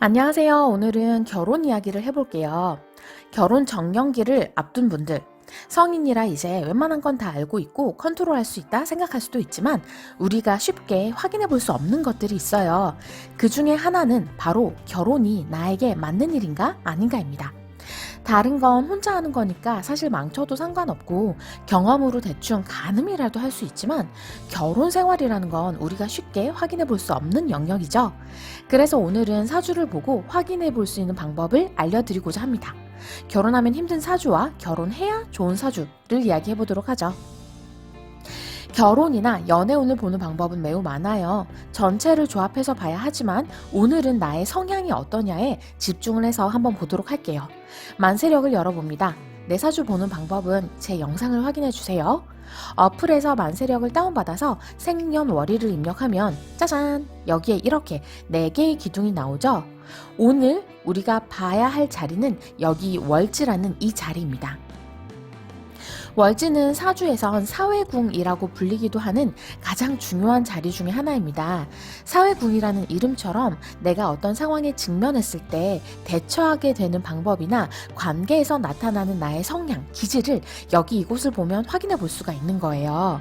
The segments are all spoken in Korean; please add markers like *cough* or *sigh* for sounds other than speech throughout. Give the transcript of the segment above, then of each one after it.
안녕하세요. 오늘은 결혼 이야기를 해볼게요. 결혼 정년기를 앞둔 분들, 성인이라 이제 웬만한 건 다 알고 있고 컨트롤 할 수 있다 생각할 수도 있지만 우리가 쉽게 확인해 볼 수 없는 것들이 있어요. 그 중에 하나는 바로 결혼이 나에게 맞는 일인가 아닌가입니다. 다른 건 혼자 하는 거니까 사실 망쳐도 상관없고 경험으로 대충 가늠이라도 할 수 있지만 결혼 생활이라는 건 우리가 쉽게 확인해 볼 수 없는 영역이죠. 그래서 오늘은 사주를 보고 확인해 볼 수 있는 방법을 알려드리고자 합니다. 결혼하면 힘든 사주와 결혼해야 좋은 사주를 이야기해 보도록 하죠. 결혼이나 연애운을 보는 방법은 매우 많아요. 전체를 조합해서 봐야 하지만 오늘은 나의 성향이 어떠냐에 집중을 해서 한번 보도록 할게요. 만세력을 열어봅니다. 내 사주 보는 방법은 제 영상을 확인해 주세요. 어플에서 만세력을 다운받아서 생년월일을 입력하면 짜잔! 여기에 이렇게 4개의 기둥이 나오죠? 오늘 우리가 봐야 할 자리는 여기 월지라는 이 자리입니다. 월지는 사주에선 사회궁이라고 불리기도 하는 가장 중요한 자리 중의 하나입니다. 사회궁이라는 이름처럼 내가 어떤 상황에 직면했을 때 대처하게 되는 방법이나 관계에서 나타나는 나의 성향, 기질을 여기 이곳을 보면 확인해 볼 수가 있는 거예요.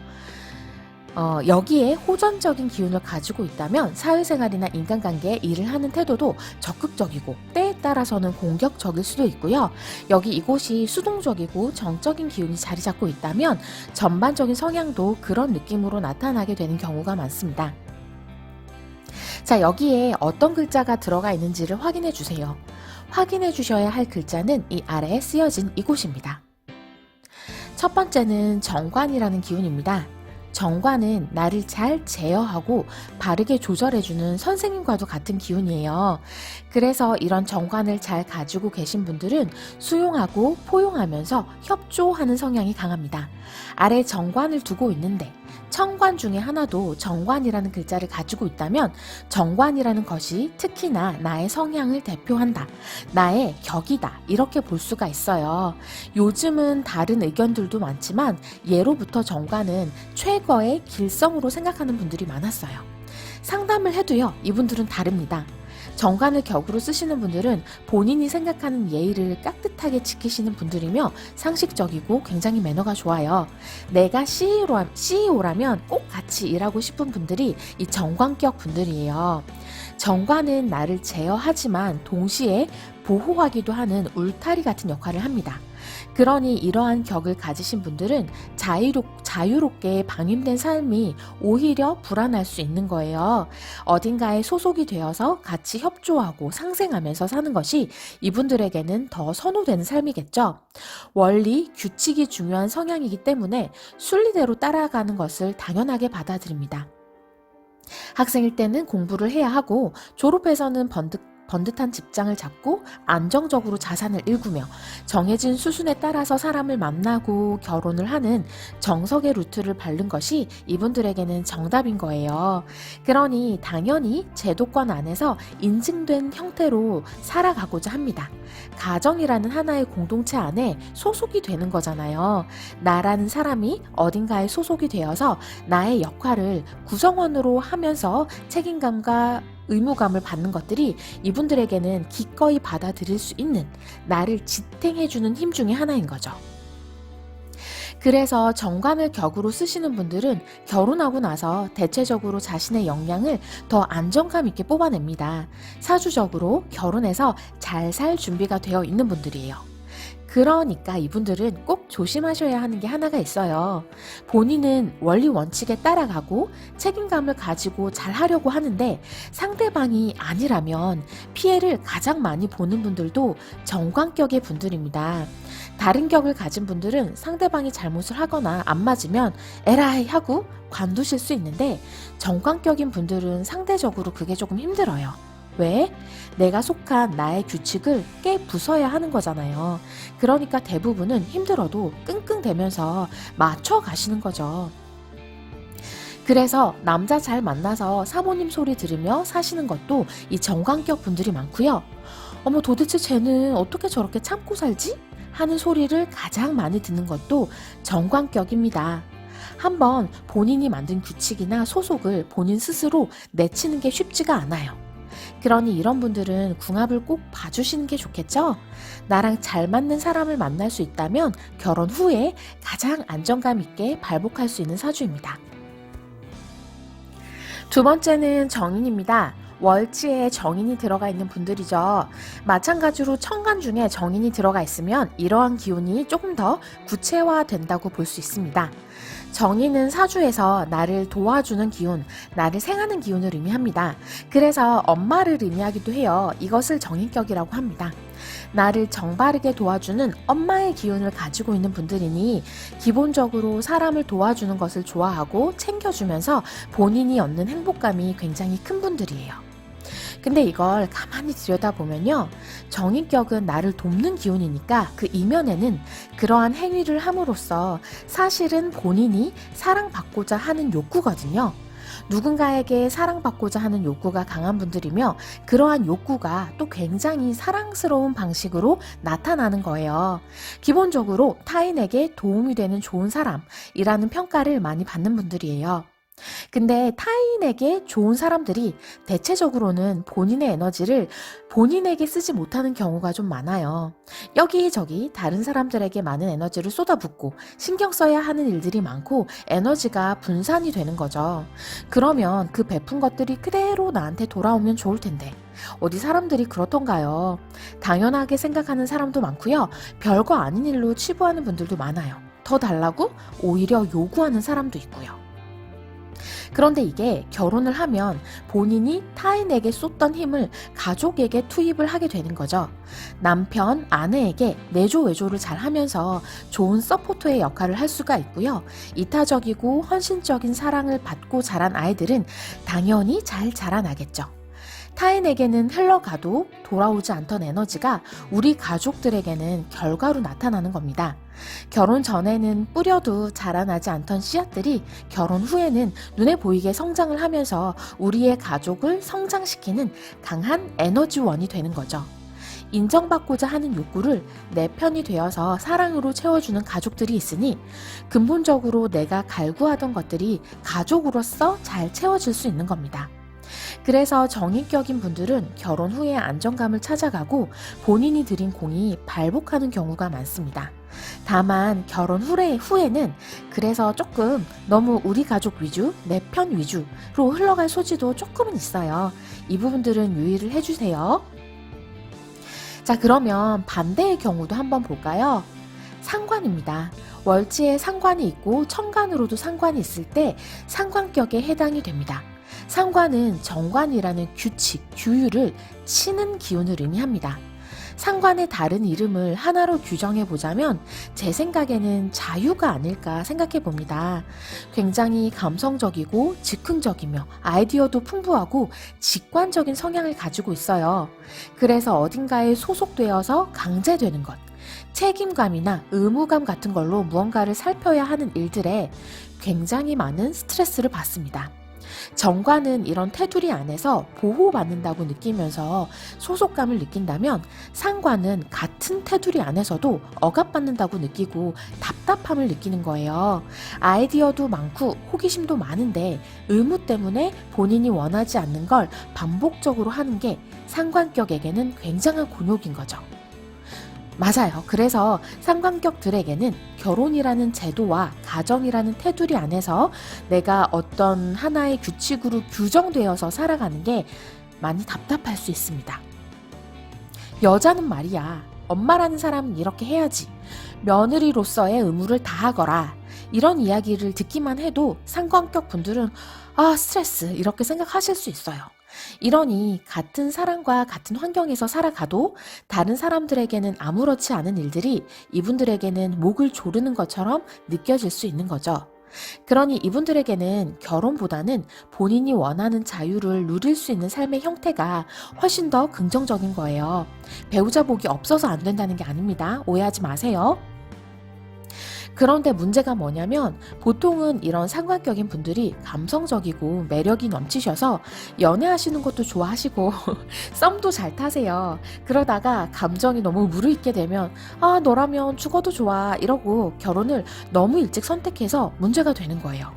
어, 여기에 호전적인 기운을 가지고 있다면 사회생활이나 인간관계에 일을 하는 태도도 적극적이고 때에 따라서는 공격적일 수도 있고요. 여기 이곳이 수동적이고 정적인 기운이 자리 잡고 있다면 전반적인 성향도 그런 느낌으로 나타나게 되는 경우가 많습니다. 자, 여기에 어떤 글자가 들어가 있는지를 확인해 주세요. 확인해 주셔야 할 글자는 이 아래에 쓰여진 이곳입니다. 첫 번째는 정관이라는 기운입니다. 정관은 나를 잘 제어하고 바르게 조절해주는 선생님과도 같은 기운이에요. 그래서 이런 정관을 잘 가지고 계신 분들은 수용하고 포용하면서 협조하는 성향이 강합니다. 아래 정관을 두고 있는데 청관 중에 하나도 정관이라는 글자를 가지고 있다면 정관이라는 것이 특히나 나의 성향을 대표한다. 나의 격이다. 이렇게 볼 수가 있어요. 요즘은 다른 의견들도 많지만 예로부터 정관은 최 고의 길성으로 생각하는 분들이 많았어요. 상담을 해도요, 이분들은 다릅니다. 정관을 격으로 쓰시는 분들은 본인이 생각하는 예의를 깍듯하게 지키시는 분들이며 상식적이고 굉장히 매너가 좋아요. 내가 CEO라, CEO라면 꼭 같이 일하고 싶은 분들이 이 정관격 분들이에요. 정관은 나를 제어하지만 동시에 보호하기도 하는 울타리 같은 역할을 합니다. 그러니 이러한 격을 가지신 분들은 자유롭, 자유롭게 방임된 삶이 오히려 불안할 수 있는 거예요. 어딘가에 소속이 되어서 같이 협조하고 상생하면서 사는 것이 이분들에게는 더 선호되는 삶이겠죠. 원리, 규칙이 중요한 성향이기 때문에 순리대로 따라가는 것을 당연하게 받아들입니다. 학생일 때는 공부를 해야 하고 졸업해서는 번득 번듯한 직장을 잡고 안정적으로 자산을 일구며 정해진 수순에 따라서 사람을 만나고 결혼을 하는 정석의 루트를 밟는 것이 이분들에게는 정답인 거예요. 그러니 당연히 제도권 안에서 인증된 형태로 살아가고자 합니다. 가정이라는 하나의 공동체 안에 소속이 되는 거잖아요. 나라는 사람이 어딘가에 소속이 되어서 나의 역할을 구성원으로 하면서 책임감과 의무감을 받는 것들이 이분들에게는 기꺼이 받아들일 수 있는 나를 지탱해주는 힘 중에 하나인 거죠. 그래서 정관을 격으로 쓰시는 분들은 결혼하고 나서 대체적으로 자신의 역량을 더 안정감 있게 뽑아냅니다. 사주적으로 결혼해서 잘 살 준비가 되어 있는 분들이에요. 그러니까 이분들은 꼭 조심하셔야 하는 게 하나가 있어요. 본인은 원리 원칙에 따라가고 책임감을 가지고 잘 하려고 하는데 상대방이 아니라면 피해를 가장 많이 보는 분들도 정관격의 분들입니다. 다른 격을 가진 분들은 상대방이 잘못을 하거나 안 맞으면 에라이 하고 관두실 수 있는데 정관격인 분들은 상대적으로 그게 조금 힘들어요. 왜? 내가 속한 나의 규칙을 깨 부숴야 하는 거잖아요. 그러니까 대부분은 힘들어도 끙끙대면서 맞춰 가시는 거죠. 그래서 남자 잘 만나서 사모님 소리 들으며 사시는 것도 이 정관격 분들이 많고요. 어머 도대체 쟤는 어떻게 저렇게 참고 살지? 하는 소리를 가장 많이 듣는 것도 정관격입니다. 한번 본인이 만든 규칙이나 소속을 본인 스스로 내치는 게 쉽지가 않아요. 그러니 이런 분들은 궁합을 꼭 봐주시는 게 좋겠죠? 나랑 잘 맞는 사람을 만날 수 있다면 결혼 후에 가장 안정감 있게 발복할 수 있는 사주입니다. 두 번째는 정인입니다. 월지에 정인이 들어가 있는 분들이죠. 마찬가지로 천간 중에 정인이 들어가 있으면 이러한 기운이 조금 더 구체화된다고 볼 수 있습니다. 정인은 사주에서 나를 도와주는 기운, 나를 생하는 기운을 의미합니다. 그래서 엄마를 의미하기도 해요. 이것을 정인격이라고 합니다. 나를 정바르게 도와주는 엄마의 기운을 가지고 있는 분들이니 기본적으로 사람을 도와주는 것을 좋아하고 챙겨주면서 본인이 얻는 행복감이 굉장히 큰 분들이에요. 근데 이걸 가만히 들여다보면요. 정인격은 나를 돕는 기운이니까 그 이면에는 그러한 행위를 함으로써 사실은 본인이 사랑받고자 하는 욕구거든요. 누군가에게 사랑받고자 하는 욕구가 강한 분들이며 그러한 욕구가 또 굉장히 사랑스러운 방식으로 나타나는 거예요. 기본적으로 타인에게 도움이 되는 좋은 사람이라는 평가를 많이 받는 분들이에요. 근데 타인에게 좋은 사람들이 대체적으로는 본인의 에너지를 본인에게 쓰지 못하는 경우가 좀 많아요. 여기저기 다른 사람들에게 많은 에너지를 쏟아붓고 신경 써야 하는 일들이 많고 에너지가 분산이 되는 거죠. 그러면 그 베푼 것들이 그대로 나한테 돌아오면 좋을 텐데. 어디 사람들이 그렇던가요? 당연하게 생각하는 사람도 많고요. 별거 아닌 일로 치부하는 분들도 많아요. 더 달라고 오히려 요구하는 사람도 있고요. 그런데 이게 결혼을 하면 본인이 타인에게 쏟던 힘을 가족에게 투입을 하게 되는 거죠. 남편, 아내에게 내조 외조를 잘 하면서 좋은 서포터의 역할을 할 수가 있고요. 이타적이고 헌신적인 사랑을 받고 자란 아이들은 당연히 잘 자라나겠죠. 타인에게는 흘러가도 돌아오지 않던 에너지가 우리 가족들에게는 결과로 나타나는 겁니다. 결혼 전에는 뿌려도 자라나지 않던 씨앗들이 결혼 후에는 눈에 보이게 성장을 하면서 우리의 가족을 성장시키는 강한 에너지원이 되는 거죠. 인정받고자 하는 욕구를 내 편이 되어서 사랑으로 채워주는 가족들이 있으니 근본적으로 내가 갈구하던 것들이 가족으로서 잘 채워질 수 있는 겁니다. 그래서 정인격인 분들은 결혼 후에 안정감을 찾아가고 본인이 들인 공이 발복하는 경우가 많습니다. 다만 결혼 후에, 후에는 그래서 조금 너무 우리 가족 위주, 내 편 위주로 흘러갈 소지도 조금은 있어요. 이 부분들은 유의를 해주세요. 자, 그러면 반대의 경우도 한번 볼까요? 상관입니다. 월지에 상관이 있고 천간으로도 상관이 있을 때 상관격에 해당이 됩니다. 상관은 정관이라는 규칙, 규율을 치는 기운을 의미합니다. 상관의 다른 이름을 하나로 규정해 보자면 제 생각에는 자유가 아닐까 생각해 봅니다. 굉장히 감성적이고 즉흥적이며 아이디어도 풍부하고 직관적인 성향을 가지고 있어요. 그래서 어딘가에 소속되어서 강제되는 것, 책임감이나 의무감 같은 걸로 무언가를 살펴야 하는 일들에 굉장히 많은 스트레스를 받습니다. 정관은 이런 테두리 안에서 보호받는다고 느끼면서 소속감을 느낀다면 상관은 같은 테두리 안에서도 억압받는다고 느끼고 답답함을 느끼는 거예요. 아이디어도 많고 호기심도 많은데 의무 때문에 본인이 원하지 않는 걸 반복적으로 하는 게 상관격에게는 굉장한 곤욕인 거죠. 맞아요. 그래서 상관격들에게는 결혼이라는 제도와 가정이라는 테두리 안에서 내가 어떤 하나의 규칙으로 규정되어서 살아가는 게 많이 답답할 수 있습니다. 여자는 말이야. 엄마라는 사람은 이렇게 해야지. 며느리로서의 의무를 다하거라. 이런 이야기를 듣기만 해도 상관격 분들은 아, 스트레스. 이렇게 생각하실 수 있어요. 이러니 같은 사람과 같은 환경에서 살아가도 다른 사람들에게는 아무렇지 않은 일들이 이분들에게는 목을 조르는 것처럼 느껴질 수 있는 거죠. 그러니 이분들에게는 결혼보다는 본인이 원하는 자유를 누릴 수 있는 삶의 형태가 훨씬 더 긍정적인 거예요. 배우자 복이 없어서 안 된다는 게 아닙니다. 오해하지 마세요. 그런데 문제가 뭐냐면 보통은 이런 상관격인 분들이 감성적이고 매력이 넘치셔서 연애하시는 것도 좋아하시고 *laughs* 썸도 잘 타세요. 그러다가 감정이 너무 무르익게 되면 아, 너라면 죽어도 좋아 이러고 결혼을 너무 일찍 선택해서 문제가 되는 거예요.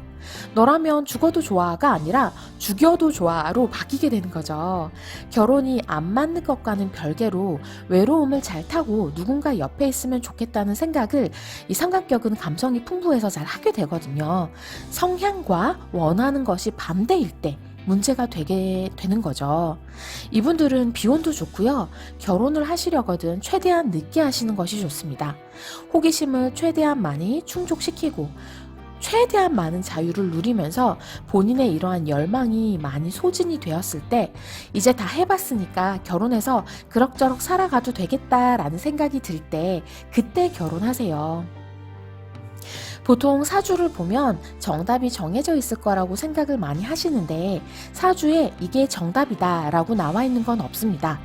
너라면 죽어도 좋아가 아니라 죽여도 좋아로 바뀌게 되는 거죠. 결혼이 안 맞는 것과는 별개로 외로움을 잘 타고 누군가 옆에 있으면 좋겠다는 생각을 이 삼각격은 감성이 풍부해서 잘 하게 되거든요. 성향과 원하는 것이 반대일 때 문제가 되게 되는 거죠. 이분들은 비혼도 좋고요. 결혼을 하시려거든 최대한 늦게 하시는 것이 좋습니다. 호기심을 최대한 많이 충족시키고 최대한 많은 자유를 누리면서 본인의 이러한 열망이 많이 소진이 되었을 때 이제 다 해봤으니까 결혼해서 그럭저럭 살아가도 되겠다라는 생각이 들 때 그때 결혼하세요. 보통 사주를 보면 정답이 정해져 있을 거라고 생각을 많이 하시는데 사주에 이게 정답이다 라고 나와 있는 건 없습니다.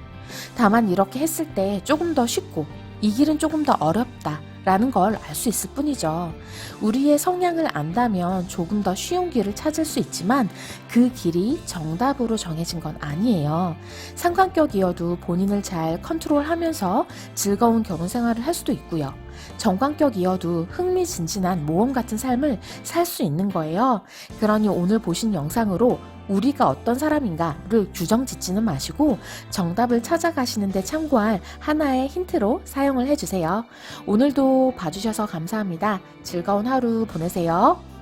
다만 이렇게 했을 때 조금 더 쉽고 이 길은 조금 더 어렵다. 라는 걸 알 수 있을 뿐이죠. 우리의 성향을 안다면 조금 더 쉬운 길을 찾을 수 있지만 그 길이 정답으로 정해진 건 아니에요. 상관격이어도 본인을 잘 컨트롤하면서 즐거운 결혼 생활을 할 수도 있고요. 정관격이어도 흥미진진한 모험 같은 삶을 살 수 있는 거예요. 그러니 오늘 보신 영상으로 우리가 어떤 사람인가를 규정 짓지는 마시고 정답을 찾아가시는데 참고할 하나의 힌트로 사용을 해주세요. 오늘도 봐주셔서 감사합니다. 즐거운 하루 보내세요.